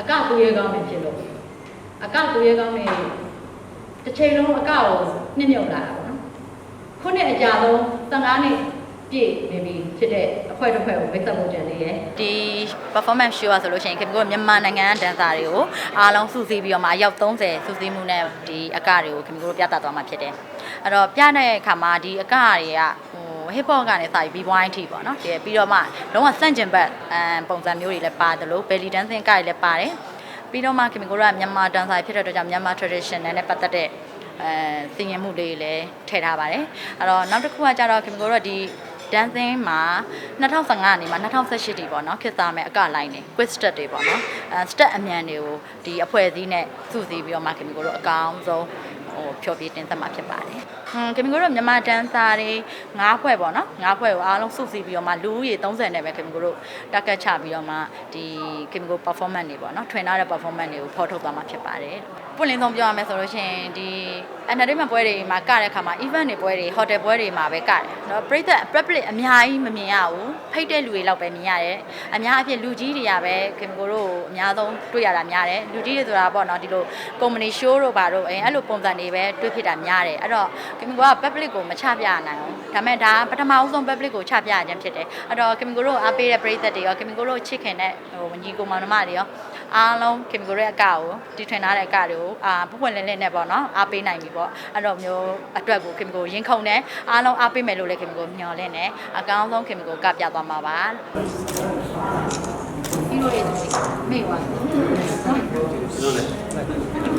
အကသူရဲကောင်းနေဖြစ်လို့အကသူရဲကောင်းနေတစ်ချိန်လုံးအကကိုနှိမ့်မြုပ်လာတာပေါ့နော်ခုနှစ်အကြာဆုံး15နှစ်ပြည့်နေပြီဖြစ်တဲ့အဖွဲ့တစ်ဖွဲ့ကိုမိတ်ဆက်ဖို့ကြံသေးတယ်ဒီ performance show อ่ะဆိုလို့ရှိရင်ခင်ဗျာမြန်မာနိုင်ငံကဒန်ဆာတွေကိုအားလုံးစုစည်းပြီးတော့မှအယောက်30စုစည်းမှုနဲ့ဒီအကတွေကိုခင်ဗျာတို့ပြသသွားမှာဖြစ်တယ်အဲ့တော့ပြတဲ့အခါမှာဒီအကတွေကဟို hip hop ကနေစပြီး b-boy ထိပေါ့နော်ဒီပြီးတော့မှလုံးဝစန့်ကျင်ဘက်အမ်ပုံစံမျိုးတွေလည်းပါတယ်လို့ belly dancing ကတွေလည်းပါတယ်ပြီးတော့မှခင်ဗျာတို့ကမြန်မာဒန်ဆာဖြစ်တဲ့အတွက်ကြောင့်မြန်မာ traditional နဲ့ပတ်သက်တဲ့အဲသင်ရင်မှုလေးတွေလည်းထည့်ထားပါတယ်အဲ့တော့နောက်တစ်ခုကကြတော့ခင်ဗျာတို့ကဒီ dancing မှာ2015နေမှာ2018တီပေါ့နော်ခေတ်သားမဲ့အကလိုင်းနေ quiz step တွေပေါ့နော်အဲ step အမြန်တွေကိုဒီအဖွဲ့အစည်းနဲ့စုစည်းပြီးတော့မှခင်ဗျာတို့အကောင်းဆုံး ဟိုဖျော်ဖြေတင်သက်မှာဖြစ်ပါတယ်။ဟွန်းကင်မီကိုတို့မြန်မာတန်းစာတွေ၅ဖွဲ့ပေါ့နော်၅ဖွဲ့ကိုအားလုံးစုစည်းပြီးတော့မှလူဦးရေ30နဲ့ပဲကင်မီကိုတို့တက်ကတ်ချပြီးတော့မှဒီကင်မီကို performance တွေပေါ့နော်ထွင်ထားတဲ့ performance တွေကိုဖော်ထုတ်သွားမှာဖြစ်ပါတယ်။ပွင့်လင်းဆုံးပြောရမယ်ဆိုလို့ရှိရင်ဒီ entertainment ပွဲတွေမှာကတဲ့အခါမှာ event တွေပွဲတွေ hotel ပွဲတွေမှာပဲကတယ်။နော်ပြည်သက် public အများကြီးမမြင်ရဘူး။ဖိတ်တဲ့လူတွေလောက်ပဲမြင်ရတယ်။အများအပြည့်လူကြီးတွေကပဲကင်မီကိုတို့အများဆုံးတွေ့ရတာများတယ်။လူကြီးတွေဆိုတာပေါ့နော်ဒီလို company show တို့ဘာတို့အဲအဲ့လိုပုံစံတွေပဲတွေ့ဖြစ်တာများတယ်အဲ့တော့ခင်ဗျက public ကိုမချပြနိုင်ဘူးဒါပေမဲ့ဒါပထမအဆုံး public ကိုချပြရခြင်းဖြစ်တယ်အဲ့တော့ခင်ဗျကိုတို့အားပေးတဲ့ပြိသက်တွေရောခင်ဗျကိုတို့ချစ်ခင်တဲ့ဟိုညီကိုမောင်နှမတွေရောအားလုံးခင်ဗျကိုရဲ့အကကိုတီထွင်ထားတဲ့အကတွေကိုအာပွပွင့်လင်းလင်းနဲ့ပေါ့နော်အားပေးနိုင်ပြီပေါ့အဲ့တော့မျိုးအတွက်ကိုခင်ဗျကိုရင်ခုန်တယ်အားလုံးအားပေးမယ်လို့လည်းခင်ဗျကိုမျှော်လင့်တယ်အကောင်းဆုံးခင်ဗျကိုကပြသွားမှာပါပြီးတော့ရမေ့သွားဒီလိုလေ